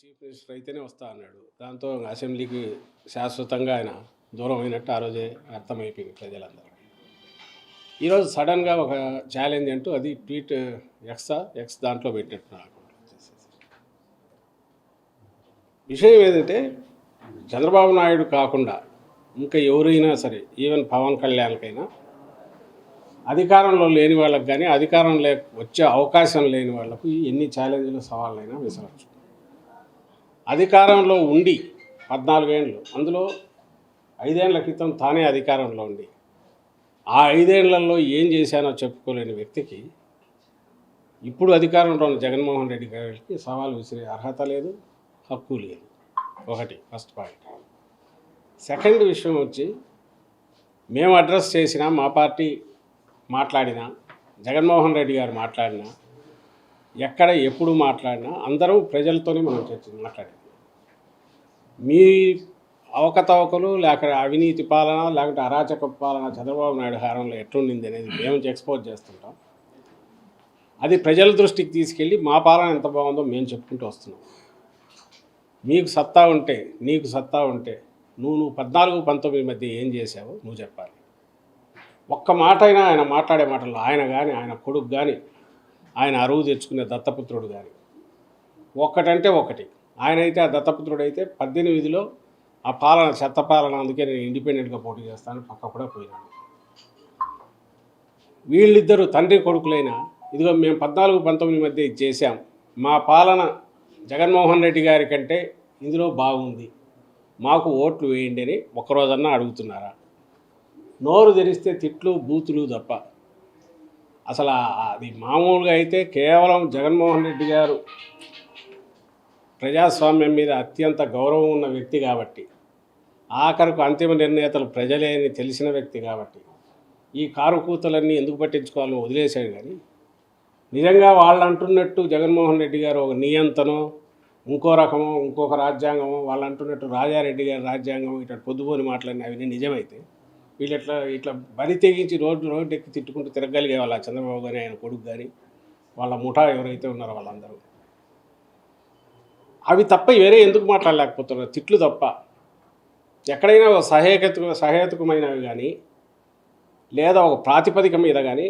Chief minister అయితేనే వస్తా అన్నాడు. దాంతో అసెంబ్లీకి శాశ్వతంగా ఆయన దూరం అయినట్టు ఆ రోజే అర్థమైపోయింది ప్రజలందరూ. ఈరోజు సడన్గా ఒక ఛాలెంజ్ అంటూ అది ట్వీట్ ఎక్సా ఎక్స్ దాంట్లో పెట్టినట్టు నాకు విషయం ఏంటంటే చంద్రబాబు నాయుడు కాకుండా ఇంకా ఎవరైనా సరే ఈవెన్ పవన్ కళ్యాణ్కైనా అధికారంలో లేని వాళ్ళకి కానీ అధికారం లే వచ్చే అవకాశం లేని వాళ్ళకు ఎన్ని ఛాలెంజ్లు సవాళ్ళైనా విసరచ్చు. అధికారంలో ఉండి పద్నాలుగేండ్లు. అందులో ఐదేళ్ళ క్రితం తానే అధికారంలో ఉండి. ఆ ఐదేళ్ళలో ఏం చేశానో చెప్పుకోలేని వ్యక్తికి ఇప్పుడు అధికారంలో ఉన్న జగన్మోహన్ రెడ్డి గారికి సవాల్ విసిరే అర్హత లేదు హక్కు లేదు. ఒకటి ఫస్ట్ పాయింట్. సెకండ్ విషయం వచ్చి మేము అడ్రస్ చేసినా మా పార్టీ మాట్లాడినా జగన్మోహన్ రెడ్డి గారు మాట్లాడినా ఎక్కడ ఎప్పుడు మాట్లాడినా అందరూ ప్రజలతోనే మనం చర్చ మాట్లాడేది మీ అవకతవకలు లేక అవినీతి పాలన లేకపోతే అరాచక పాలన చంద్రబాబు నాయుడు హారంలో ఎట్లుండింది అనేది మేము ఎక్స్పోజ్ చేస్తుంటాం. అది ప్రజల దృష్టికి తీసుకెళ్ళి మా పాలన ఎంత బాగుందో మేము చెప్పుకుంటూ వస్తున్నాం. మీకు సత్తా ఉంటే నీకు సత్తా ఉంటే నువ్వు నువ్వు పద్నాలుగు పంతొమ్మిది మధ్య ఏం చేసావో నువ్వు చెప్పాలి. ఒక్క మాట అయినా ఆయన మాట్లాడే మాటలు ఆయన కానీ ఆయన కొడుకు కానీ ఆయన అరువు తెచ్చుకునే దత్తపుత్రుడు కానీ ఒక్కటంటే ఒకటి ఆయన అయితే ఆ దత్తపుత్రుడైతే పద్దెనిమిదిలో ఆ పాలన చెత్త పాలన అందుకే నేను ఇండిపెండెంట్గా పోటీ చేస్తాను పక్క కూడా పోయినాను వీళ్ళిద్దరూ తండ్రి కొడుకులైన ఇదిగో మేము పద్నాలుగు పంతొమ్మిది మధ్య ఇది చేశాం. మా పాలన జగన్మోహన్ రెడ్డి గారి కంటే ఇందులో బాగుంది. మాకు ఓట్లు వేయండి అని ఒక్కరోజన్నా అడుగుతున్నారా? నోరు తెరిస్తే తిట్లు బూతులు తప్ప. అసలు అది మామూలుగా అయితే కేవలం జగన్మోహన్ రెడ్డి గారు ప్రజాస్వామ్యం మీద అత్యంత గౌరవం ఉన్న వ్యక్తి కాబట్టి ఆఖరకు అంతిమ నిర్ణేతలు ప్రజలే అని తెలిసిన వ్యక్తి కాబట్టి ఈ కారు కూతలన్నీ ఎందుకు పట్టించుకోవాలని వదిలేశాడు కానీ నిజంగా వాళ్ళు అంటున్నట్టు జగన్మోహన్ రెడ్డి గారు ఒక నియంతనో ఇంకో రకమో ఇంకొక రాజ్యాంగమో వాళ్ళు అంటున్నట్టు రాజారెడ్డి గారి రాజ్యాంగం ఇట్లా పొద్దుపోని మాట్లాడిన అవన్నీ నిజమైతే వీళ్ళు ఇట్లా ఇట్లా బరి తెగించి రోడ్డు రోడ్డు ఎక్కి తిట్టుకుంటూ తిరగలిగే వాళ్ళ చంద్రబాబు గారి ఆయన కొడుకు కానీ వాళ్ళ ముఠా ఎవరైతే ఉన్నారో వాళ్ళందరూ. అవి తప్ప వేరే ఎందుకు మాట్లాడలేకపోతున్నారు? తిట్లు తప్ప. ఎక్కడైనా ఒక సహేతుక సహేతుకమైనవి కానీ లేదా ఒక ప్రాతిపదిక మీద కానీ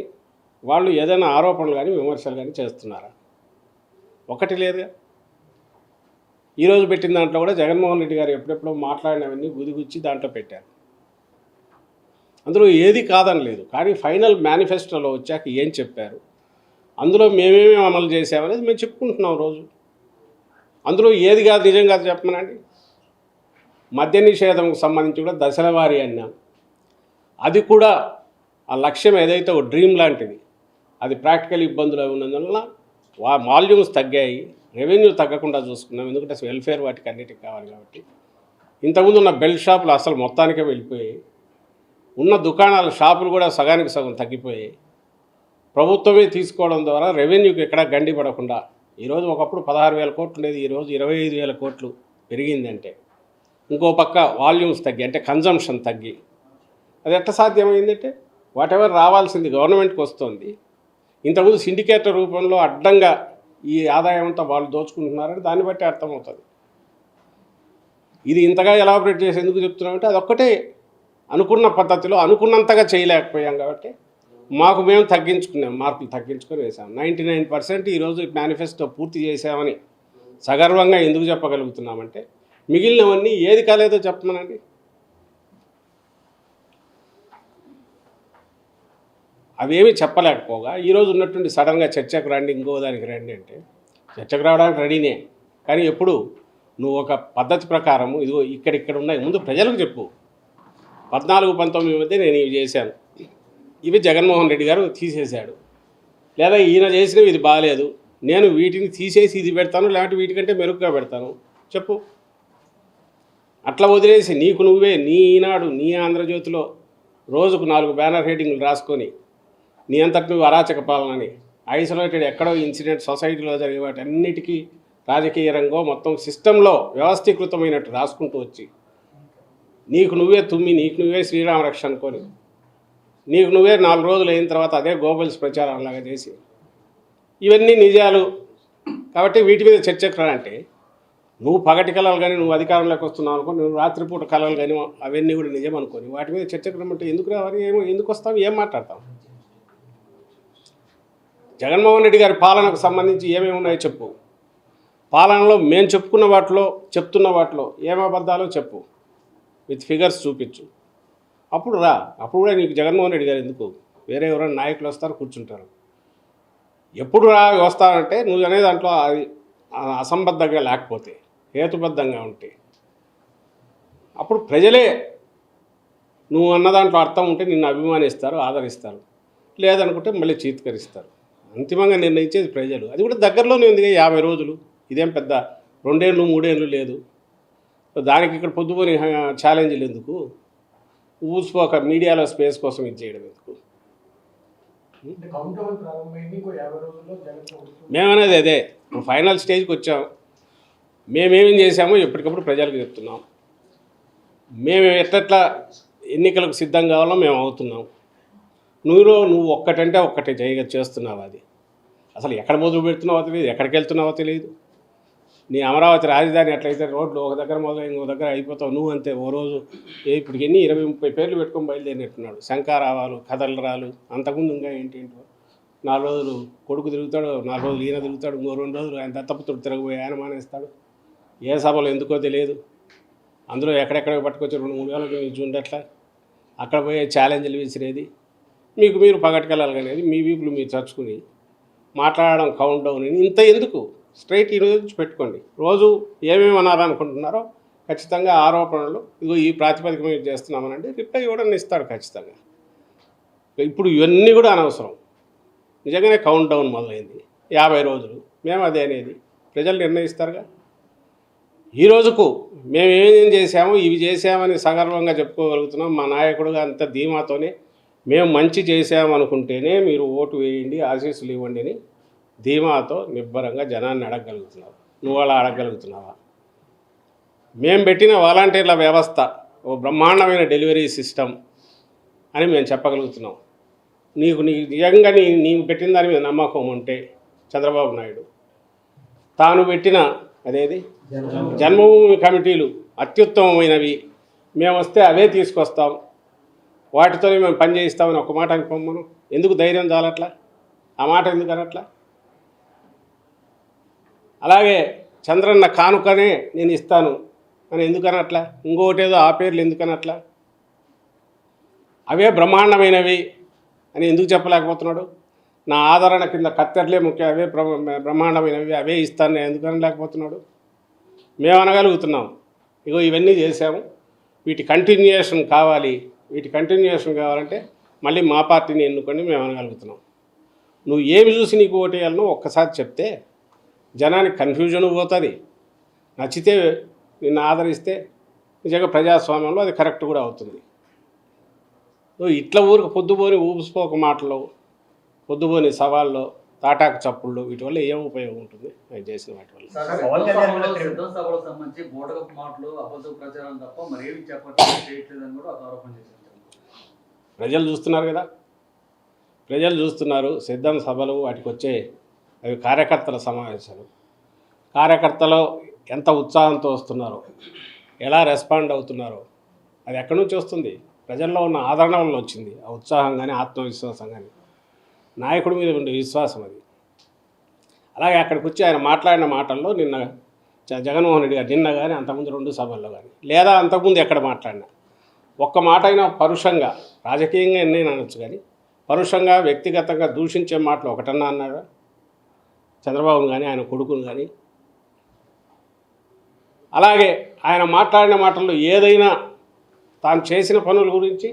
వాళ్ళు ఏదైనా ఆరోపణలు కానీ విమర్శలు కానీ చేస్తున్నారా? ఒకటి లేదుగా. ఈరోజు పెట్టిన దాంట్లో కూడా జగన్మోహన్ రెడ్డి గారు ఎప్పుడెప్పుడో మాట్లాడినవన్నీ గుదిగుచ్చి దాంట్లో పెట్టారు. అందులో ఏది కాదని లేదు కానీ ఫైనల్ మేనిఫెస్టోలో వచ్చాక ఏం చెప్పారు? అందులో మేమేమి అమలు చేసామనేది మేము చెప్పుకుంటున్నాం రోజు. అందులో ఏది కాదు నిజం కాదు చెప్పమనండి. మద్య నిషేధంకు సంబంధించి కూడా దశల వారి అన్నాం. అది కూడా ఆ లక్ష్యం ఏదైతే ఒక డ్రీమ్ లాంటిది అది ప్రాక్టికల్ ఇబ్బందులు ఉన్నందువలన వా వాల్యూమ్స్ తగ్గాయి రెవెన్యూ తగ్గకుండా చూసుకున్నాం. ఎందుకంటే అసలు వెల్ఫేర్ వాటికి అన్నిటికి కావాలి కాబట్టి. ఇంతకుముందు ఉన్న బెల్ట్ షాపులు అసలు మొత్తానికే వెళ్ళిపోయాయి. ఉన్న దుకాణాల షాపులు కూడా సగానికి సగం తగ్గిపోయాయి. ప్రభుత్వమే తీసుకోవడం ద్వారా రెవెన్యూకి ఎక్కడ గండి పడకుండా ఈరోజు ఒకప్పుడు పదహారు వేల కోట్లు ఉండేది ఈరోజు ఇరవై ఐదు వేల కోట్లు పెరిగిందంటే. ఇంకో పక్క వాల్యూమ్స్ తగ్గి అంటే కన్జంప్షన్ తగ్గి. అది ఎట్లా సాధ్యమైందంటే వాటెవర్ రావాల్సింది గవర్నమెంట్కి వస్తుంది. ఇంతకుముందు సిండికేటర్ రూపంలో అడ్డంగా ఈ ఆదాయం అంతా వాళ్ళు దోచుకుంటున్నారని దాన్ని బట్టి అర్థమవుతుంది. ఇది ఇంతగా ఎలాబరేట్ చేసి ఎందుకు చెప్తున్నామంటే అదొక్కటే అనుకున్న పద్ధతిలో అనుకున్నంతగా చేయలేకపోయాం కాబట్టి మాకు మేము తగ్గించుకున్నాం మార్కులు తగ్గించుకొని వేసాం నైంటీ నైన్ పర్సెంట్ ఈరోజు మేనిఫెస్టో పూర్తి చేసామని సగర్వంగా ఎందుకు చెప్పగలుగుతున్నామంటే మిగిలినవన్నీ ఏది కాలేదో చెప్పమనండి. అవేమీ చెప్పలేకపోగా ఈరోజు ఉన్నటువంటి సడన్గా చర్చకు రండి ఇంకో దానికి రండి అంటే చర్చకు రావడానికి రెడీనే. కానీ ఎప్పుడు నువ్వు ఒక పద్ధతి ప్రకారము ఇదిగో ఇక్కడిక్కడ ఉన్నాయి ముందు ప్రజలకు చెప్పు. పద్నాలుగు పంతొమ్మిది మధ్య నేను ఇవి చేశాను. ఇవి జగన్మోహన్ రెడ్డి గారు తీసేశాడు. లేదా ఈయన చేసినవి ఇది బాగాలేదు నేను వీటిని తీసేసి ఇది పెడతాను లేకపోతే వీటికంటే మెరుగ్గా పెడతాను. చెప్పు. అట్లా వదిలేసి నీకు నువ్వే నీ ఈనాడు నీ ఆంధ్రజ్యోతిలో రోజుకు నాలుగు బ్యానర్ హెడ్డింగ్లు రాసుకొని నీ అంతటి నువ్వు అరాచక పాలనని ఐసోలేటెడ్ ఎక్కడో ఇన్సిడెంట్ సొసైటీలో జరిగే వాటి అన్నిటికీ రాజకీయ రంగం మొత్తం సిస్టంలో వ్యవస్థీకృతమైనట్టు రాసుకుంటూ వచ్చి నీకు నువ్వే తుమ్మి నీకు నువ్వే శ్రీరామ అనుకోని నీకు నువ్వే నాలుగు రోజులు అయిన తర్వాత అదే గోబల్స్ ప్రచారం లాగా చేసి ఇవన్నీ నిజాలు. కాబట్టి వీటి మీద చర్చకు రా అంటే నువ్వు పగటి కళలు కానీ నువ్వు అధికారంలోకి వస్తున్నావు అనుకో నువ్వు రాత్రిపూట కళలు కానీ అవన్నీ కూడా నిజం అనుకోని. వాటి మీద చర్చకు రమ్మంటే ఎందుకు రావాలి ఏమో ఎందుకు వస్తాం ఏం మాట్లాడతాం? జగన్మోహన్ రెడ్డి గారి పాలనకు సంబంధించి ఏమేమి ఉన్నాయో చెప్పు. పాలనలో మేము చెప్పుకున్న వాటిలో చెప్తున్న వాటిలో ఏం అబద్ధాలో చెప్పు. విత్ ఫిగర్స్ చూపించు. అప్పుడు రా. అప్పుడు కూడా నీకు జగన్మోహన్ రెడ్డి గారు ఎందుకు? వేరే ఎవరైనా నాయకులు వస్తారు కూర్చుంటారు. ఎప్పుడు రా వస్తారంటే నువ్వు అనే దాంట్లో అది అసంబద్ధంగా లేకపోతే హేతుబద్ధంగా ఉంటే. అప్పుడు ప్రజలే నువ్వు అన్న దాంట్లో అర్థం ఉంటే నిన్ను అభిమానిస్తారు ఆదరిస్తారు. లేదనుకుంటే మళ్ళీ చీత్కరిస్తారు. అంతిమంగా నిర్ణయించేది ప్రజలు. అది కూడా దగ్గరలోనే ఉంది యాభై రోజులు. ఇదేం పెద్ద రెండేళ్ళు మూడేళ్ళు లేదు. దానికి ఇక్కడ పొద్దుకొని ఛాలెంజ్లు ఎందుకు? ఊసిపోక మీడియాలో స్పేస్ కోసం ఇది చేయడం ఎందుకు? మేమనేది అదే. ఫైనల్ స్టేజ్కి వచ్చాం. మేమేమేం చేశామో ఎప్పటికప్పుడు ప్రజలకు చెప్తున్నాం. మేము ఎట్లట్లా ఎన్నికలకు సిద్ధం కావాలో మేము అవుతున్నాం. నువ్వు నువ్వు ఒక్కటంటే ఒక్కటే జయ చేస్తున్నావు అది? అసలు ఎక్కడ మొదలు పెడుతున్నావో తెలియదు ఎక్కడికి వెళ్తున్నావో తెలియదు. నీ అమరావతి రాజధాని ఎట్లయితే రోడ్లు ఒక దగ్గర మొదలై ఇంకో దగ్గర అయిపోతావు. నువ్వు అంతే ఓ రోజు ఇప్పటికి ఎన్ని ఇరవై ముప్పై పేర్లు పెట్టుకొని బయలుదేరినట్టున్నాడు. శంకారావాలు కథలరాలు అంతకుముందు ఇంకా ఏంటి ఏంటో? నాలుగు రోజులు కొడుకు తిరుగుతాడు నాలుగు రోజులు ఈయన తిరుగుతాడు ఇంకో రెండు రోజులు ఆయన దత్తపుత్రుడు తిరగబోయి ఆయన మానేస్తాడు. ఏ సభలో ఎందుకో తెలియదు. అందులో ఎక్కడెక్కడ పట్టుకొచ్చి రెండు మూడు వేలకు మీరు చూడట్లా అక్కడ పోయే ఛాలెంజ్లు విసిరేది. మీకు మీరు పగట్టుకెళ్ళాలి అనేది మీ వీపులు మీరు చచ్చుకుని మాట్లాడడం కౌంట్ డౌన్ అని ఇంత ఎందుకు? స్ట్రైట్ ఈ రోజు నుంచి పెట్టుకోండి. రోజు ఏమేమి అనాలనుకుంటున్నారో ఖచ్చితంగా ఆరోపణలు ఇగో ఈ ప్రాతిపదిక మీద చేస్తున్నామనండి రిప్లై ఇవ్వడం ఇస్తాడు ఖచ్చితంగా. ఇప్పుడు ఇవన్నీ కూడా అనవసరం. నిజంగానే కౌంట్ డౌన్ మొదలైంది. యాభై రోజులు మేము అదే అనేది. ప్రజలు నిర్ణయిస్తారుగా. ఈ రోజుకు మేము ఏమేం చేశామో ఇవి చేశామని సగర్వంగా చెప్పుకోగలుగుతున్నాం. మా నాయకుడుగా అంత ధీమాతోనే మేము మంచి చేశామనుకుంటేనే మీరు ఓటు వేయండి ఆశీస్సులు ఇవ్వండి అని ధీమాతో నిబ్బరంగా జనాన్ని అడగగలుగుతున్నారు నువ్వు అలా అడగగలుగుతున్నావా? మేము పెట్టిన వాలంటీర్ల వ్యవస్థ ఓ బ్రహ్మాండమైన డెలివరీ సిస్టమ్ అని మేము చెప్పగలుగుతున్నాం. నీకు నీ నిజంగా నీ నీవు పెట్టిన దాని మీద నమ్మకం ఉంటే చంద్రబాబు నాయుడు తాను పెట్టిన అదేది? జన్మభూమి కమిటీలు అత్యుత్తమమైనవి. మేము వస్తే అవే తీసుకొస్తాం. వాటితోనే మేము పని చేయిస్తామని ఒక మాట అనుకోమను. ఎందుకు ధైర్యం చాలట్లా? ఆ మాట ఎందుకు అనట్లా? అలాగే చంద్రన్న కానుకనే నేను ఇస్తాను. అని ఎందుకనట్లా? ఇంకోటేదో ఇంకొకటేదో ఆ పేర్లు ఎందుకనట్లా? అవే బ్రహ్మాండమైనవి అని ఎందుకు చెప్పలేకపోతున్నాడు? నా ఆదరణ కింద కత్తెరలే ముఖ్య. అవే బ్రహ్మాండమైనవి అవే ఇస్తాను నేను లేకపోతున్నాడు మేము అనగలుగుతున్నాం. ఇగో ఇవన్నీ చేసాము వీటి కంటిన్యూయేషన్ కావాలి. వీటి కంటిన్యూయేషన్ కావాలంటే మళ్ళీ మా పార్టీని ఎన్నుకొని మేము అనగలుగుతున్నాం. నువ్వు ఏమి చూసి నీకు ఓటేయాలనో ఒక్కసారి చెప్తే జనానికి కన్ఫ్యూజన్ పోతుంది. నచ్చితే నిన్ను ఆదరిస్తే నిజంగా ప్రజాస్వామ్యంలో అది కరెక్ట్ కూడా అవుతుంది. నువ్వు ఇట్లా ఊరికి పొద్దుపోని ఊపిసిపోక మాటలు పొద్దుపోని సవాళ్ళు తాటాకు చప్పుళ్ళు వీటి వల్ల ఏం ఉపయోగం ఉంటుంది? నేను చేసిన వాటి వల్ల. ప్రజలు చూస్తున్నారు కదా. ప్రజలు చూస్తున్నారు సిద్ధం సభలు వాటికి వచ్చే అవి కార్యకర్తల సమావేశాలు. కార్యకర్తలు ఎంత ఉత్సాహంతో వస్తున్నారో ఎలా రెస్పాండ్ అవుతున్నారో అది ఎక్కడి నుంచి వస్తుంది? ప్రజల్లో ఉన్న ఆదరణ వల్ల వచ్చింది ఆ ఉత్సాహం కానీ ఆత్మవిశ్వాసం కానీ నాయకుడి మీద ఉండే విశ్వాసం అది. అలాగే అక్కడికి వచ్చి ఆయన మాట్లాడిన మాటల్లో నిన్న జ- జగన్మోహన్ రెడ్డి గారు నిన్న కానీ అంతకుముందు రెండు సభల్లో కానీ లేదా అంతకుముందు ఎక్కడ మాట్లాడినా ఒక్క మాట అయినా పరుషంగా రాజకీయంగా ఎన్నైనా అనొచ్చు కానీ పరుషంగా వ్యక్తిగతంగా దూషించే మాటలు ఒకటన్నా అన్నాడు? చంద్రబాబును కానీ ఆయన కొడుకును కానీ అలాగే ఆయన మాట్లాడిన మాటల్లో ఏదైనా తాను చేసిన పనుల గురించి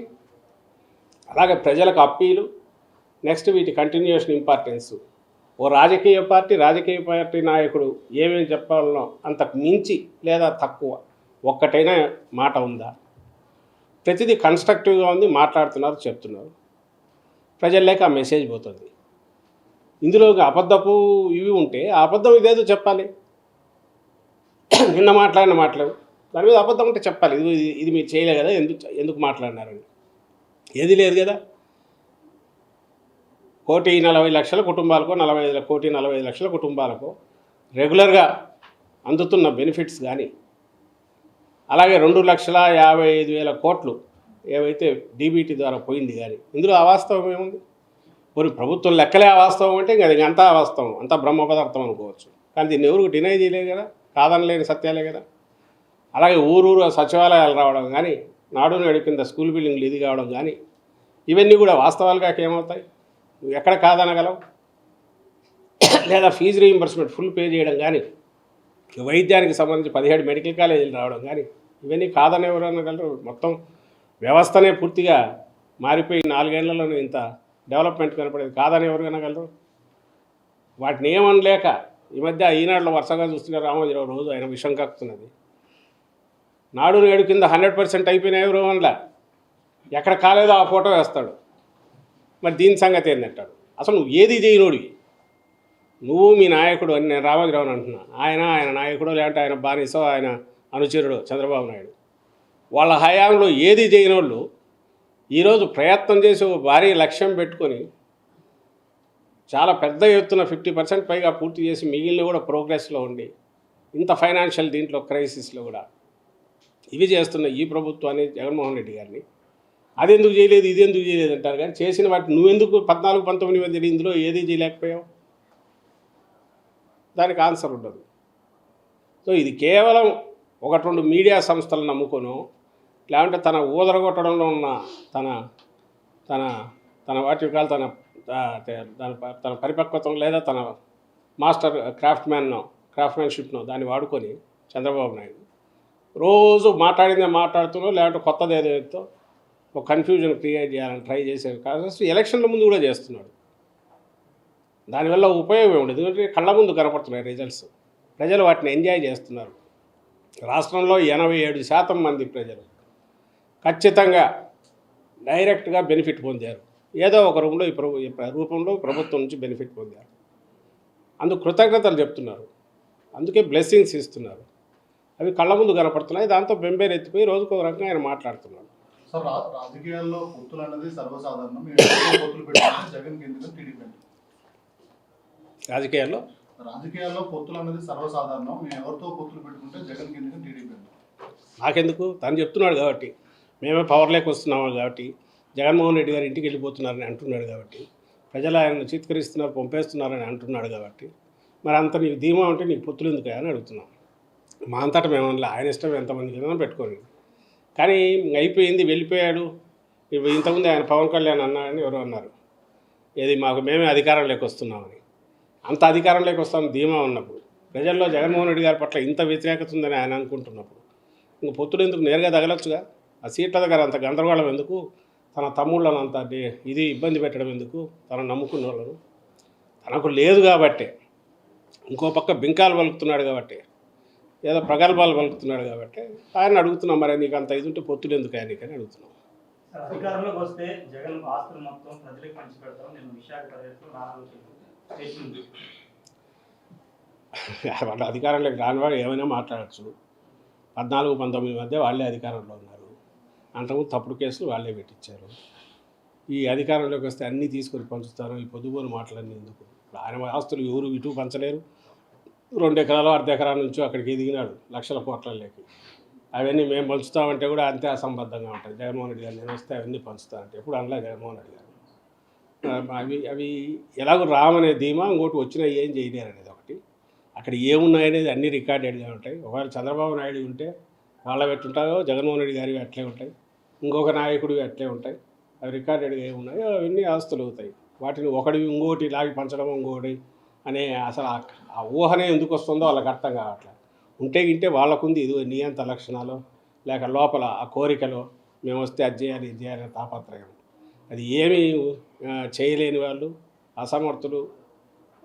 అలాగే ప్రజలకు అప్పీలు నెక్స్ట్ వీటి కంటిన్యూషన్ ఇంపార్టెన్స్ ఓ రాజకీయ పార్టీ రాజకీయ పార్టీ నాయకుడు ఏమేమి చెప్పాలనో అంతకు మించి లేదా తక్కువ ఒక్కటైనా మాట ఉందా? ప్రతిదీ కన్స్ట్రక్టివ్గా ఉంది మాట్లాడుతున్నారు చెప్తున్నారు. ప్రజల్లోకి ఆ మెసేజ్ పోతుంది. ఇందులో అబద్ధపు ఇవి ఉంటే ఆ అబద్ధం ఇదేదో చెప్పాలి. నిన్న మాట్లాడిన మాటలు దాని మీద అబద్ధం ఉంటే చెప్పాలి. ఇది ఇది- మీరు చేయలే కదా ఎందుకు ఎందుకు మాట్లాడినారని ఏది లేదు కదా. కోటి నలభై లక్షల కుటుంబాలకు నలభై ఐదు కోటి నలభై ఐదు లక్షల కుటుంబాలకు రెగ్యులర్గా అందుతున్న బెనిఫిట్స్ కానీ అలాగే రెండు లక్షల యాభై ఐదు వేల కోట్లు ఏవైతే డీబీటీ ద్వారా పోయింది కానీ ఇందులో అవాస్తవం ఏముంది? మరి ప్రభుత్వం లెక్కలే అవాస్తవం అంటే ఇంకా అది అంతా అవాస్తవం అంతా బ్రహ్మ పదార్థం అనుకోవచ్చు. కానీ దీన్ని ఎవరు డినై చేయలేదు కదా. కాదనలేని సత్యాలే కదా. అలాగే ఊరూరు సచివాలయాలు రావడం కానీ నాడు నేడు కింద స్కూల్ బిల్డింగ్లు ఇది కావడం కానీ ఇవన్నీ కూడా వాస్తవాలుగా ఏమవుతాయి? నువ్వు ఎక్కడ కాదనగలవు? లేదా ఫీజు రీయింబర్స్మెంట్ ఫుల్ పే చేయడం కానీ వైద్యానికి సంబంధించి పదిహేడు మెడికల్ కాలేజీలు రావడం కానీ ఇవన్నీ కాదని ఎవరు అనగలరు మొత్తం వ్యవస్థనే పూర్తిగా మారిపోయి నాలుగేళ్ళలోనే ఇంత డెవలప్మెంట్ కనపడేది కాదని ఎవరు అనగలరు వాటిని ఏమనలేక ఈ మధ్య ఈనాడులో వరుసగా చూస్తున్నారు రామోజీరావు రోజు ఆయన విషం కక్కుతున్నది. నాడు నేడు కింద హండ్రెడ్ పర్సెంట్ అయిపోయినాయి ఎవరు ఎక్కడ కాలేదో ఆ ఫోటో వేస్తాడు. మరి దీని సంగతి ఏంటంటాడు అసలు నువ్వు ఏది చేయనోడివి? నువ్వు మీ నాయకుడు అని నేను రామోజీరావు అంటున్నా. ఆయన ఆయన నాయకుడు లేదంటే ఆయన బానిసో ఆయన అనుచరుడు చంద్రబాబు నాయుడు. వాళ్ళ హయాంలో ఏది చేయనోళ్ళు ఈరోజు ప్రయత్నం చేసి భారీ లక్ష్యం పెట్టుకొని చాలా పెద్ద ఎత్తున ఫిఫ్టీ పర్సెంట్ పైగా పూర్తి చేసి మిగిలిన కూడా ప్రోగ్రెస్లో ఉండి ఇంత ఫైనాన్షియల్ దీంట్లో క్రైసిస్లో కూడా. ఇవి చేస్తున్న ఈ ప్రభుత్వాన్ని జగన్మోహన్ రెడ్డి గారిని. అది ఎందుకు చేయలేదు ఇది ఎందుకు చేయలేదు అంటారు కానీ చేసిన వాటి నువ్వెందుకు పద్నాలుగు పంతొమ్మిది మంది ఇందులో ఏది చేయలేకపోయావు? దానికి ఆన్సర్ ఉండదు. సో ఇది కేవలం ఒకటి రెండు మీడియా సంస్థలు నమ్ముకొను లేకుంటే తన ఊదరగొట్టడంలో ఉన్న తన తన తన వాటి తన తన తన పరిపక్వతను లేదా తన మాస్టర్ క్రాఫ్ట్ మ్యాన్ను క్రాఫ్ట్మెన్షిప్నో దాన్ని వాడుకొని చంద్రబాబు నాయుడు రోజు మాట్లాడిందే మాట్లాడుతూ లేదంటే కొత్తది ఏదైతే ఒక కన్ఫ్యూజన్ క్రియేట్ చేయాలని ట్రై చేసే కాదు ఎలక్షన్ల ముందు కూడా చేస్తున్నాడు. దానివల్ల ఉపయోగం ఉండదు ఎందుకంటే కళ్ళ ముందు కనపడుతున్నాయి రిజల్ట్స్. ప్రజలు వాటిని ఎంజాయ్ చేస్తున్నారు. రాష్ట్రంలో ఎనభై ఏడు శాతం మంది ప్రజలు ఖచ్చితంగా డైరెక్ట్గా బెనిఫిట్ పొందారు. ఏదో ఒక రూపంలో ఈ రూపంలో ప్రభుత్వం నుంచి బెనిఫిట్ పొందారు. అందుకు కృతజ్ఞతలు చెప్తున్నారు. అందుకే బ్లెస్సింగ్స్ ఇస్తున్నారు. అవి కళ్ళ ముందు కనపడుతున్నాయి. దాంతో బెంబేరు ఎత్తిపోయి రోజుకు రకంగా ఆయన మాట్లాడుతున్నాడు రాజకీయాల్లో పొత్తులు అన్నది సర్వసాధారణం జగన్ రాజకీయాల్లో? రాజకీయాల్లో పొత్తులు అన్నది సర్వసాధారణం. మేము ఎవరితో పొత్తులు పెట్టుకుంటే జగన్ టీడీపీ నాకెందుకు? తను చెప్తున్నాడు కాబట్టి. మేమే పవర్లోకి వస్తున్నాము కాబట్టి. జగన్మోహన్ రెడ్డి గారు ఇంటికి వెళ్ళిపోతున్నారని అంటున్నాడు కాబట్టి ప్రజలు ఆయనను చిత్కరిస్తున్నారు పంపేస్తున్నారని అంటున్నాడు కాబట్టి మరి అంత నీకు ధీమా ఉంటే నీకు పొత్తులు ఎందుకు అని అడుగుతున్నాం. మా అంతటా మేమన్నా ఆయన ఇష్టం ఎంతమందికి ఏదైనా పెట్టుకోండి. కానీ అయిపోయింది వెళ్ళిపోయాడు. ఇప్పుడు ఇంతకుముందు ఆయన పవన్ కళ్యాణ్ అన్నాడని ఎవరో అన్నారు. ఏది మాకు మేమే అధికారంలోకి వస్తున్నామని. అంత అధికారంలోకి వస్తామని ధీమా ఉన్నప్పుడు ప్రజల్లో జగన్మోహన్ రెడ్డి గారి పట్ల ఇంత వ్యతిరేకత ఉందని ఆయన అనుకుంటున్నప్పుడు ఇంక పొత్తుడు ఎందుకు నేరుగా తగలొచ్చుగా? ఆ సీట్ల దగ్గర అంత గందరగోళం ఎందుకు? తన తమ్ముళ్ళను అంత ఇది ఇబ్బంది పెట్టడం ఎందుకు? తను నమ్ముకున్న వాళ్ళను తనకు లేదు కాబట్టే. ఇంకో పక్క బింకాలు పలుకుతున్నాడు కాబట్టి. ఏదో ప్రగల్భాలు పలుకుతున్నాడు కాబట్టి. ఆయన అడుగుతున్నాం మరి నీకు అంత ఇది ఉంటే పొత్తులు ఎందుకు ఆయనకని అడుగుతున్నాం. అధికారంలోకి వస్తే జగన్ ఆస్తులు మొత్తం ప్రజలకు పంచి పెడతాం నేను విశాఖ వాళ్ళ అధికారంలోకి రానివాడు ఏమైనా మాట్లాడచ్చు. పద్నాలుగు పంతొమ్మిది మధ్య వాళ్ళే అధికారంలో ఉన్నారు. అంతకుముందు తప్పుడు కేసులు వాళ్ళే పెట్టించారు ఈ అధికారంలోకి వస్తే అన్నీ తీసుకొని పంచుతారు. ఈ పొద్దుగోలు మాటలన్నీ ఎందుకు ఆయన ఆస్తులు ఎవరు ఇటు పంచలేరు. రెండు ఎకరాలు అర్ధ నుంచి అక్కడికి ఎదిగినాడు లక్షల కోట్లలోకి. అవన్నీ మేము పంచుతామంటే కూడా అంతే అసంబద్ధంగా ఉంటాయి. జగన్మోహన్ రెడ్డి గారు నేను వస్తే అవన్నీ పంచుతానంటే ఎప్పుడు అనలే జగన్మోహన్ రెడ్డి గారు. అవి అవి ఎలాగో రామనే ధీమా ఇంకోటి వచ్చినా ఏం చేయలేరు అనేది ఒకటి. అక్కడ ఏమున్నాయనేది అన్ని రికార్డెడ్గా ఉంటాయి. ఒకవేళ చంద్రబాబు నాయుడు ఉంటే వాళ్ళ పెట్టుంటాయో జగన్మోహన్ రెడ్డి గారి అట్లే ఉంటాయి. ఇంకొక నాయకుడివి అట్లే ఉంటాయి. అవి రికార్డెడ్గా ఏమున్నాయో అవన్నీ ఆస్తులు అవుతాయి. వాటిని ఒకటి ఇంకోటి లాగి పంచడం ఇంకోటి అనే అసలు ఆ- ఆ ఊహనే ఎందుకు వస్తుందో వాళ్ళకి అర్థం కావట్లేదు. ఉంటే గింటే వాళ్ళకుంది ఇది నియంత లక్షణాలు లేక లోపల ఆ కోరికలో మేము వస్తే అది చేయాలి ఇది చేయాలి తాపత్రయం. అది ఏమీ చేయలేని వాళ్ళు అసమర్థులు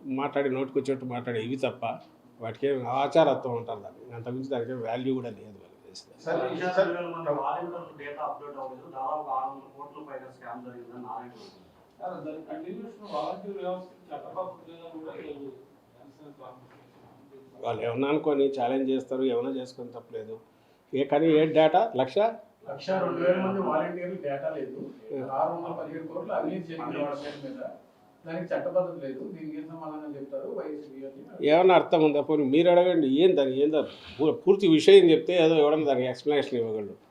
మాట్లాడి నోటుకొచ్చేట్టు మాట్లాడే ఇవి తప్ప వాటికి ఆచారత్వం ఉంటారు దాన్ని. అంతకుమించి దానికి వాల్యూ కూడా లేదు. వాళ్ళు ఏమన్నా అనుకొని ఛాలెంజ్ చేస్తారు ఏమైనా చేసుకొని తప్పలేదు. ఏ కానీ ఏ డేటా లక్ష? లక్ష రెండు వేల మంది వాలంటీర్లు డేటా లేదు. ఆరు వందల పదిహేడు కోట్లు అవినీతి జరిగింది వాళ్ళ పేరు మీద. దానికి చట్టబద్ధత లేదు. దీనికి ఏం సమాధానం చెప్తారు వైసీపీ అని ఏమన్నా అర్థం ఉందా? పోనీ మీరు అడగండి. ఏం దాని ఏందో పూ- పూర్తి విషయం చెప్తే ఏదో ఇవ్వడం దానికి ఎక్స్ప్లెనేషన్ ఇవ్వగలడు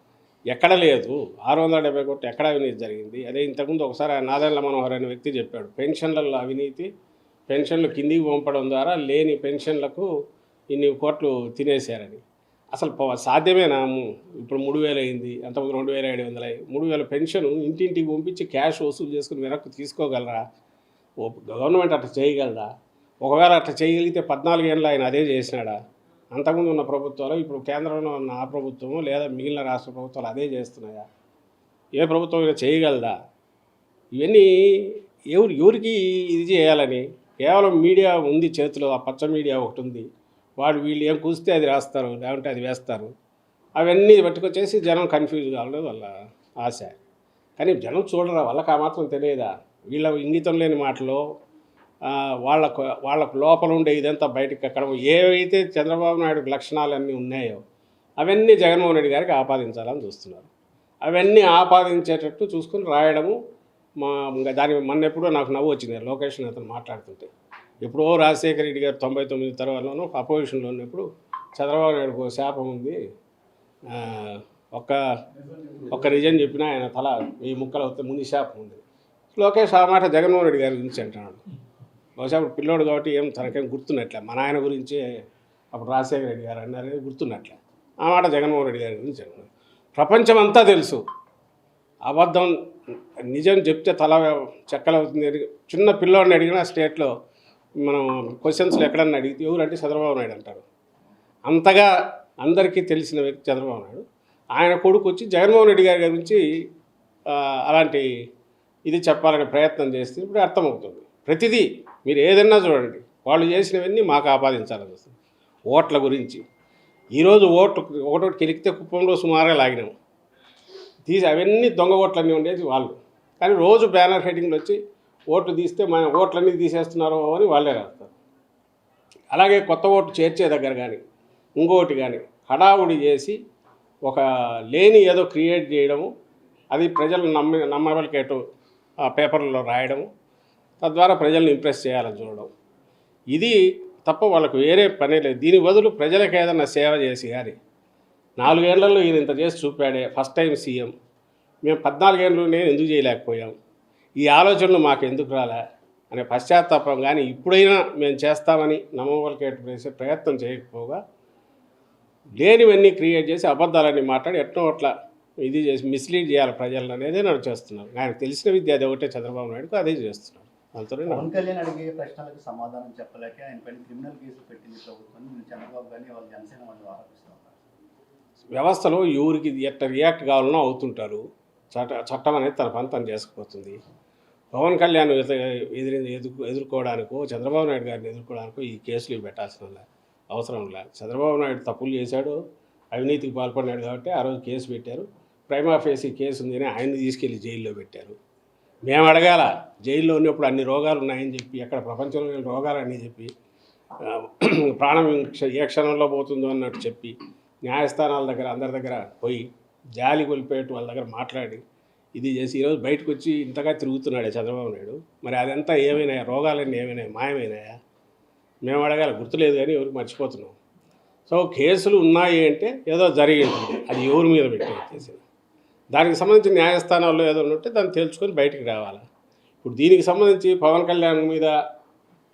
ఎక్కడ లేదు. ఆరు వందల డెబ్బై కోట్లు ఎక్కడ అవినీతి జరిగింది? అదే ఇంతకుముందు ఒకసారి ఆ నాదెండ్ల మనోహర్ అనే వ్యక్తి చెప్పాడు. పెన్షన్లలో అవినీతి పెన్షన్లు కిందికి పంపడం ద్వారా లేని పెన్షన్లకు ఇన్ని కోట్లు తినేశారని. అసలు సాధ్యమేనా? ఇప్పుడు మూడు వేలు అయింది అంతకుముందు రెండు వేల ఏడు వందలు అయ్యి మూడు వేల పెన్షన్ ఇంటింటికి పంపించి క్యాష్ వసూలు చేసుకుని వెనక్కి తీసుకోగలరా? ఓ గవర్నమెంట్ అట్లా చేయగలరా ఒకవేళ అట్లా చేయగలిగితే పద్నాలుగు ఏళ్ళు ఆయన అదే చేసినాడా? అంతకుముందు ఉన్న ప్రభుత్వాలు ఇప్పుడు కేంద్రంలో ఉన్న ఆ ప్రభుత్వము లేదా మిగిలిన రాష్ట్ర ప్రభుత్వాలు అదే చేస్తున్నాయా? ఏ ప్రభుత్వం అయినా చేయగలదా? ఇవన్నీ ఎవరు ఎవరికి ఇది చేయాలని? కేవలం మీడియా ఉంది చేతిలో ఆ పచ్చ మీడియా ఒకటి ఉంది. వాడు వీళ్ళు ఏం కూస్తే అది రాస్తారు లేకుంటే అది వేస్తారు. అవన్నీ పట్టుకొచ్చేసి జనం కన్ఫ్యూజ్ కావడం వాళ్ళ ఆశ. కానీ జనం చూడరా వాళ్ళకి ఆ మాత్రం తెలియదా? వీళ్ళ ఇంగితం లేని మాటలో వాళ్ళకు వాళ్ళకు లోపల ఉండే ఇదంతా బయటకు ఎక్కడం. ఏవైతే చంద్రబాబు నాయుడు లక్షణాలన్నీ ఉన్నాయో అవన్నీ జగన్మోహన్ రెడ్డి గారికి ఆపాదించాలని చూస్తున్నారు. అవన్నీ ఆపాదించేటట్టు చూసుకుని రాయడము మా ఇంకా దాని మొన్న ఎప్పుడో నాకు నవ్వు వచ్చింది లోకేష్ అతను మాట్లాడుతుంటే. ఎప్పుడో రాజశేఖర రెడ్డి గారు తొంభై తొమ్మిది తర్వాతలోనూ అపోజిషన్లో ఉన్నప్పుడు చంద్రబాబు నాయుడుకు శాపం ఉంది. ఒక్క ఒక్క రీజన్ చెప్పినా ఆయన తల ఈ ముక్కలు అవుతే ముందు శాపం ఉంది. లోకేష్ ఆ మాట జగన్మోహన్ రెడ్డి గారి గురించి అంటున్నాడు. బహుశా అప్పుడు పిల్లోడు కాబట్టి ఏం తనకేం గుర్తున్నట్లే. మా నాయన గురించి అప్పుడు రాజశేఖర రెడ్డి గారు అన్నారు గుర్తున్నట్లే. ఆ మాట జగన్మోహన్ రెడ్డి గారి గురించి ప్రపంచం అంతా తెలుసు. అబద్ధం నిజం చెప్తే తల చెక్కలవుతుంది అని చిన్న పిల్లోడిని అడిగినా స్టేట్లో మనం క్వశ్చన్స్లు ఎక్కడన్నా అడిగితే ఎవరంటే చంద్రబాబు నాయుడు అంటారు. అంతగా అందరికీ తెలిసిన వ్యక్తి చంద్రబాబు నాయుడు. ఆయన కొడుకు వచ్చి జగన్మోహన్ రెడ్డి గారి గురించి అలాంటి ఇది చెప్పాలనే ప్రయత్నం చేస్తే ఇప్పుడు అర్థమవుతుంది. ప్రతిదీ మీరు ఏదన్నా చూడండి వాళ్ళు చేసినవన్నీ మాకు ఆపాదించాలని వస్తుంది. ఓట్ల గురించి. ఈరోజు ఓట్లు ఒకటోటి కెలికితే కుప్పంలో సుమారుగా లాగినాము తీసి అవన్నీ దొంగ ఓట్లన్నీ ఉండేది వాళ్ళు. కానీ రోజు బ్యానర్ హెడ్డింగ్లు వచ్చి ఓట్లు తీస్తే మన ఓట్లన్నీ తీసేస్తున్నారు అని వాళ్ళే రాస్తారు. అలాగే కొత్త ఓట్లు చేర్చే దగ్గర కానీ ఇంకోటి కానీ హడావుడి చేసి ఒక లేని ఏదో క్రియేట్ చేయడము అది ప్రజలు నమ్మి నమ్మబలికేటు ఆ రాయడము తద్వారా ప్రజల్ని ఇంప్రెస్ చేయాలని చూడడం. ఇది తప్ప వాళ్ళకు వేరే పని లేదు. దీని బదులు ప్రజలకు ఏదైనా సేవ చేసి కానీ నాలుగేళ్ళలో ఈయన ఇంత చేసి చూపాడే ఫస్ట్ టైం సీఎం. మేము పద్నాలుగేళ్ళు నేను ఎందుకు చేయలేకపోయాం? ఈ ఆలోచనలు మాకు ఎందుకు రాలే? అనే పశ్చాత్తాపం కానీ ఇప్పుడైనా మేము చేస్తామని నమ్మవలకేట్ చేసే ప్రయత్నం చేయకపోగా లేనివన్నీ క్రియేట్ చేసి అబద్ధాలన్నీ మాట్లాడి ఎట్నో అట్లా ఇది చేసి మిస్లీడ్ చేయాలి ప్రజలను అనేది నన్ను ఆయనకు తెలిసిన విద్య అది ఒకటే చంద్రబాబు నాయుడుకు అదే చేస్తున్నారు. పవన్ కళ్యాణ్ అడిగే ప్రశ్నలకు సమాధానం చెప్పలేక ఆయన పైన క్రిమినల్ కేసులు పెట్టింది ప్రభుత్వం. చంద్రబాబు గారిని వాళ్ళ జనసేన వాళ్ళు ఆరోపిస్తూ ఉన్నారు వ్యవస్థలో ఎవరికి ఎట్ట రియాక్ట్ కావాలనో అవుతుంటారు. చట్ట చట్టం అనేది తన పని తను చేసుకుపోతుంది. పవన్ కళ్యాణ్ ఎదు- ఎదిరి ఎదుర్కో ఎదుర్కోవడానికో చంద్రబాబు నాయుడు గారిని ఎదుర్కోవడానికో ఈ కేసులు పెట్టాల్సిన అవసరం లే. చంద్రబాబు నాయుడు తప్పులు చేశాడు అవినీతికి పాల్పడినాడు కాబట్టి ఆ రోజు కేసు పెట్టారు. ప్రైమా ఫేసి కేసు ఉందని ఆయన్ని తీసుకెళ్ళి జైల్లో పెట్టారు. మేము అడగాల జైల్లో ఉన్నప్పుడు అన్ని రోగాలు ఉన్నాయని చెప్పి ఎక్కడ ప్రపంచంలో రోగాలు రోగాలన్నీ చెప్పి ప్రాణం క్ష- ఏ క్షణంలో పోతుందో అన్నట్టు చెప్పి న్యాయస్థానాల దగ్గర అందరి దగ్గర పోయి జాలి కొలిపేట వాళ్ళ దగ్గర మాట్లాడి ఇది చేసి ఈరోజు బయటకు వచ్చి ఇంతగా తిరుగుతున్నాడే చంద్రబాబు నాయుడు. మరి అదంతా ఏమైనాయా? రోగాలన్నీ ఏమైనాయా? మాయమైనాయా? మేము అడగాలి గుర్తులేదు కానీ ఎవరికి మర్చిపోతున్నాం. సో కేసులు ఉన్నాయి అంటే ఏదో జరిగింది. అది ఎవరి మీద పెట్టి చేసింది దానికి సంబంధించి న్యాయస్థానాల్లో ఏదో ఉంటే దాన్ని తేల్చుకొని బయటికి రావాలి. ఇప్పుడు దీనికి సంబంధించి పవన్ కళ్యాణ్ మీద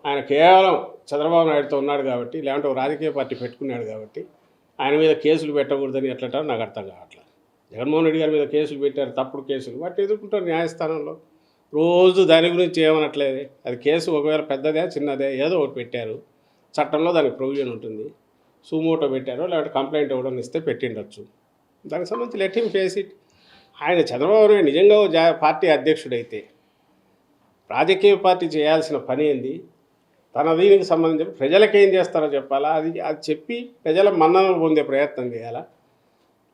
ఆయన కేవలం చంద్రబాబు నాయుడుతో ఉన్నాడు కాబట్టి లేదంటే ఒక రాజకీయ పార్టీ పెట్టుకున్నాడు కాబట్టి ఆయన మీద కేసులు పెట్టకూడదని ఎట్లంటారో నాకు అర్థం కావట్లేదు. జగన్మోహన్ రెడ్డి గారి మీద కేసులు పెట్టారు తప్పుడు కేసులు వాటి ఎదుర్కొంటారు న్యాయస్థానంలో. రోజు దాని గురించి ఏమనట్లేదు. అది కేసు ఒకవేళ పెద్దదే చిన్నదే ఏదో ఒకటి పెట్టారు. చట్టంలో దానికి ప్రొవిజన్ ఉంటుంది. సుమోటో పెట్టారో లేకపోతే కంప్లైంట్ ఇవ్వడం ఇస్తే పెట్టిండొచ్చు. దానికి సంబంధించి లెట్ హిమ్ ఫేస్ ఇట్ ఆయన చంద్రబాబు నాయుడు నిజంగా జా పార్టీ అధ్యక్షుడైతే రాజకీయ పార్టీ చేయాల్సిన పని ఏంది? తన దీనికి సంబంధించి ప్రజలకు ఏం చేస్తారో చెప్పాలా? అది అది చెప్పి ప్రజల మన్ననలు పొందే ప్రయత్నం చేయాలా?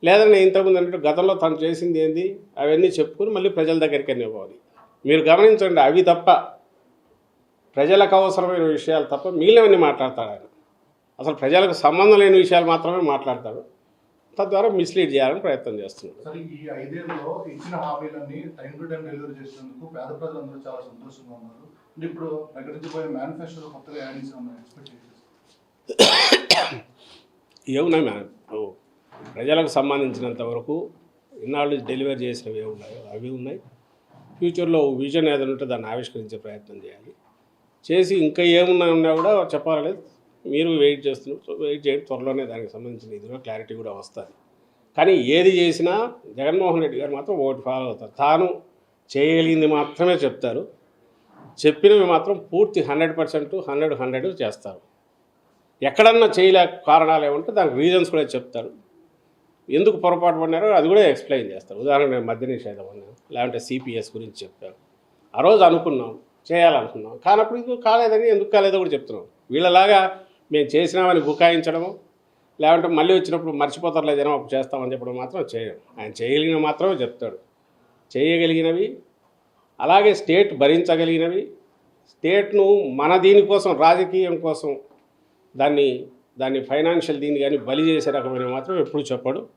లేదంటే ఇంతకుముందు అన్నట్టు గతంలో తను చేసింది ఏంది? అవన్నీ చెప్పుకుని మళ్ళీ ప్రజల దగ్గరికి పోవాలి. మీరు గమనించండి అవి తప్ప ప్రజలకు అవసరమైన విషయాలు తప్ప మిగిలినవన్నీ మాట్లాడతాడు ఆయన. అసలు ప్రజలకు సంబంధం లేని విషయాలు మాత్రమే మాట్లాడతాడు. తద్వారా మిస్లీడ్ చేయాలని ప్రయత్నం చేస్తున్నాడు. సరే ఈ ఐదేళ్ళలో ఇచ్చిన హామీలన్నీ టైం టు టైం డెలివరీ చేసినందుకు పేద ప్రజలందరూ చాలా సంతోషంగా ఉన్నారు. అంటే ఇప్పుడు ప్రకటించబోయే మేనిఫెస్టోలో కొత్తగా యాడింగ్స్ ఉన్నాయి ఎక్స్పెక్టేషన్స్ ఏమున్నాయి మ్యామ్ ప్రజలకు సంబంధించినంత వరకు ఇన్నాళ్ళు డెలివరీ చేసినవి ఏమి ఉన్నాయో అవి ఉన్నాయి. ఫ్యూచర్లో విజన్ ఏదైనా ఉంటే దాన్ని ఆవిష్కరించే ప్రయత్నం చేయాలి. చేసి ఇంకా ఏమున్నా ఉన్నా కూడా చెప్పాలని మీరు వెయిట్ చేస్తున్నారు వెయిట్ చేయడం త్వరలోనే దానికి సంబంధించిన ఇదిలో క్లారిటీ కూడా వస్తుంది. కానీ ఏది చేసినా జగన్మోహన్ రెడ్డి గారు మాత్రం ఓటు ఫాలో అవుతారు. తాను చేయగలిగింది మాత్రమే చెప్తారు. చెప్పినవి మాత్రం పూర్తి హండ్రెడ్ పర్సెంట్ హండ్రెడ్ హండ్రెడ్ చేస్తారు. ఎక్కడన్నా చేయలేక కారణాలు ఏమంటే దానికి రీజన్స్ కూడా చెప్తారు. ఎందుకు పొరపాటు పడినారో అది కూడా ఎక్స్ప్లెయిన్ చేస్తారు. ఉదాహరణ నేను మద్య నిషేధం అన్నాను లేదంటే సిపిఎస్ గురించి చెప్పారు ఆ రోజు అనుకున్నాం చేయాలనుకున్నాం. కానప్పుడు ఇది కాలేదని ఎందుకు కాలేదో కూడా చెప్తున్నాం. వీళ్ళలాగా మేము చేసినామని బుకాయించడము లేదంటే మళ్ళీ వచ్చినప్పుడు మర్చిపోతారులే జనం అప్పుడు చేస్తామని చెప్పడం మాత్రం చేయం ఆయన చేయగలిగినవి మాత్రమే చెప్తాడు. చేయగలిగినవి అలాగే స్టేట్ భరించగలిగినవి. స్టేట్ను మన దీనికోసం రాజకీయం కోసం దాన్ని దాన్ని ఫైనాన్షియల్ దీన్ని కానీ బలి చేసే రకమైన మాత్రం ఎప్పుడు చెప్పడు.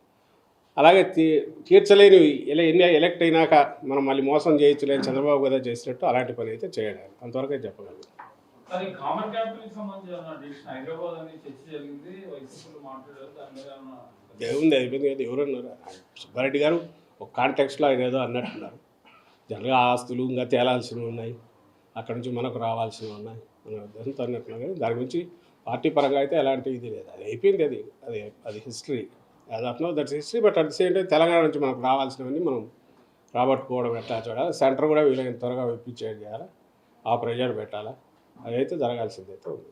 అలాగే తీ తీర్చలేని ఎల- ఎన్ని ఎలక్ట్ అయినాక మనం మళ్ళీ మోసం చేయొచ్చులేని చంద్రబాబు కదా చేసినట్టు అలాంటి పని అయితే చేయడం. అంతవరకే చెప్పగలను. కానీ కామన్ క్యాపిటల్ సంబంధించిన డిసిషన్ హైదరాబాద్ అని చర్చ జరిగింది వైసీపీలో మాట్లాడారు దాని మీద ఏముంది అయిపోయింది కదా ఎవరన్నారు సుబ్బారెడ్డి గారు ఒక కాంటెక్స్ట్లో ఆయన ఏదో అన్నట్టున్నారు. జనరల్గా ఆస్తులు ఇంకా తేలాల్సినవి ఉన్నాయి అక్కడ నుంచి మనకు రావాల్సినవి ఉన్నాయి మన ఉద్దేశంతో అన్నట్టున్నారు. కానీ దాని గురించి పార్టీ పరంగా అయితే ఎలాంటి ఇది లేదు. అది అయిపోయింది అది అది అది history as of no that's history but at the same time Telangana నుంచి మనకు రావాల్సినవన్నీ మనం రాబట్టుకోవడం ఎట్లా చూడాలి? సెంటర్ కూడా వీలైన త్వరగా ఇప్పించేది చేయాలి? ఆ ప్రెజర్ పెట్టాలా? అదైతే జరగాల్సిందైతే ఉంది